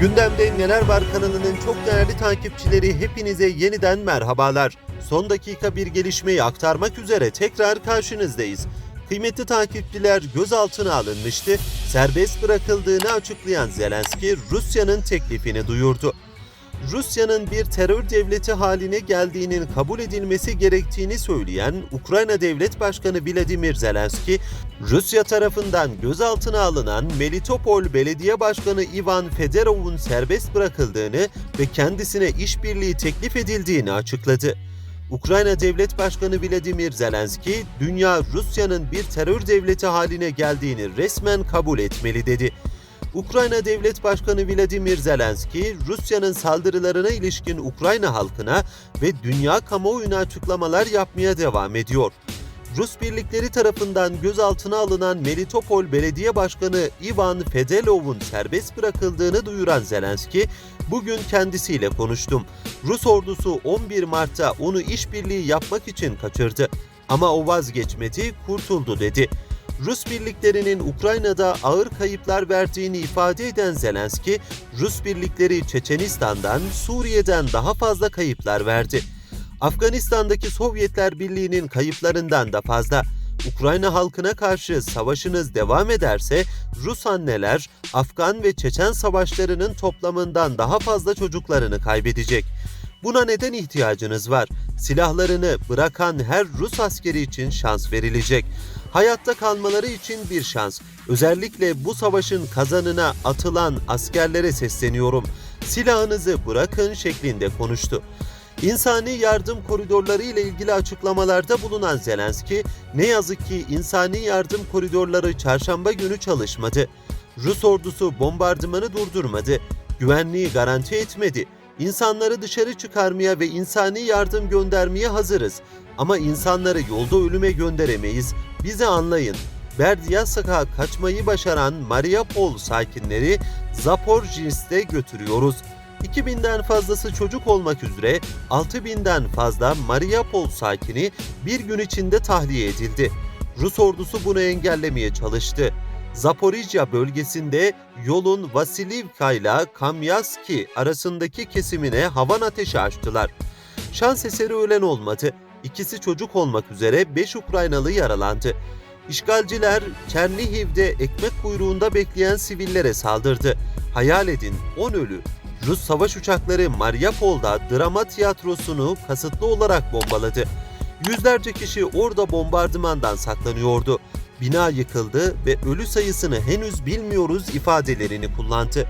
Gündemde Neler Var kanalının çok değerli takipçileri hepinize yeniden merhabalar. Son dakika bir gelişmeyi aktarmak üzere tekrar karşınızdayız. Kıymetli takipçiler gözaltına alınmıştı. Serbest bırakıldığını açıklayan Zelenski Rusya'nın teklifini duyurdu. Rusya'nın bir terör devleti haline geldiğinin kabul edilmesi gerektiğini söyleyen Ukrayna Devlet Başkanı Vladimir Zelenski, Rusya tarafından gözaltına alınan Melitopol Belediye Başkanı Ivan Fedorov'un serbest bırakıldığını ve kendisine işbirliği teklif edildiğini açıkladı. Ukrayna Devlet Başkanı Vladimir Zelenski, dünya Rusya'nın bir terör devleti haline geldiğini resmen kabul etmeli dedi. Ukrayna Devlet Başkanı Vladimir Zelenski, Rusya'nın saldırılarına ilişkin Ukrayna halkına ve dünya kamuoyuna açıklamalar yapmaya devam ediyor. Rus birlikleri tarafından gözaltına alınan Melitopol Belediye Başkanı Ivan Fedelov'un serbest bırakıldığını duyuran Zelenski, bugün kendisiyle konuştum. Rus ordusu 11 Mart'ta onu işbirliği yapmak için kaçırdı. Ama o vazgeçmedi, kurtuldu dedi. Rus birliklerinin Ukrayna'da ağır kayıplar verdiğini ifade eden Zelenski, Rus birlikleri Çeçenistan'dan, Suriye'den daha fazla kayıplar verdi. Afganistan'daki Sovyetler Birliği'nin kayıplarından da fazla. Ukrayna halkına karşı savaşınız devam ederse Rus anneler Afgan ve Çeçen savaşlarının toplamından daha fazla çocuklarını kaybedecek. Buna neden ihtiyacınız var? Silahlarını bırakan her Rus askeri için şans verilecek. Hayatta kalmaları için bir şans. Özellikle bu savaşın kazanına atılan askerlere sesleniyorum. Silahınızı bırakın şeklinde konuştu. İnsani yardım koridorları ile ilgili açıklamalarda bulunan Zelenski, ne yazık ki insani yardım koridorları çarşamba günü çalışmadı. Rus ordusu bombardımanı durdurmadı, güvenliği garanti etmedi. İnsanları dışarı çıkarmaya ve insani yardım göndermeye hazırız. Ama insanları yolda ölüme gönderemeyiz. Bizi anlayın. Berdyansk'a kaçmayı başaran Mariupol sakinleri Zaporjinsk'e götürüyoruz. 2000'den fazlası çocuk olmak üzere 6000'den fazla Mariupol sakini bir gün içinde tahliye edildi. Rus ordusu bunu engellemeye çalıştı. Zaporijya bölgesinde yolun Vasilivka ile Kamyaski arasındaki kesimine havan ateşi açtılar. Şans eseri ölen olmadı. İkisi çocuk olmak üzere 5 Ukraynalı yaralandı. İşgalciler Çernihiv'de ekmek kuyruğunda bekleyen sivillere saldırdı. Hayal edin 10 ölü. Rus savaş uçakları Mariupol'da drama tiyatrosunu kasıtlı olarak bombaladı. Yüzlerce kişi orada bombardımandan saklanıyordu. Bina yıkıldı ve ölü sayısını henüz bilmiyoruz ifadelerini kullandı.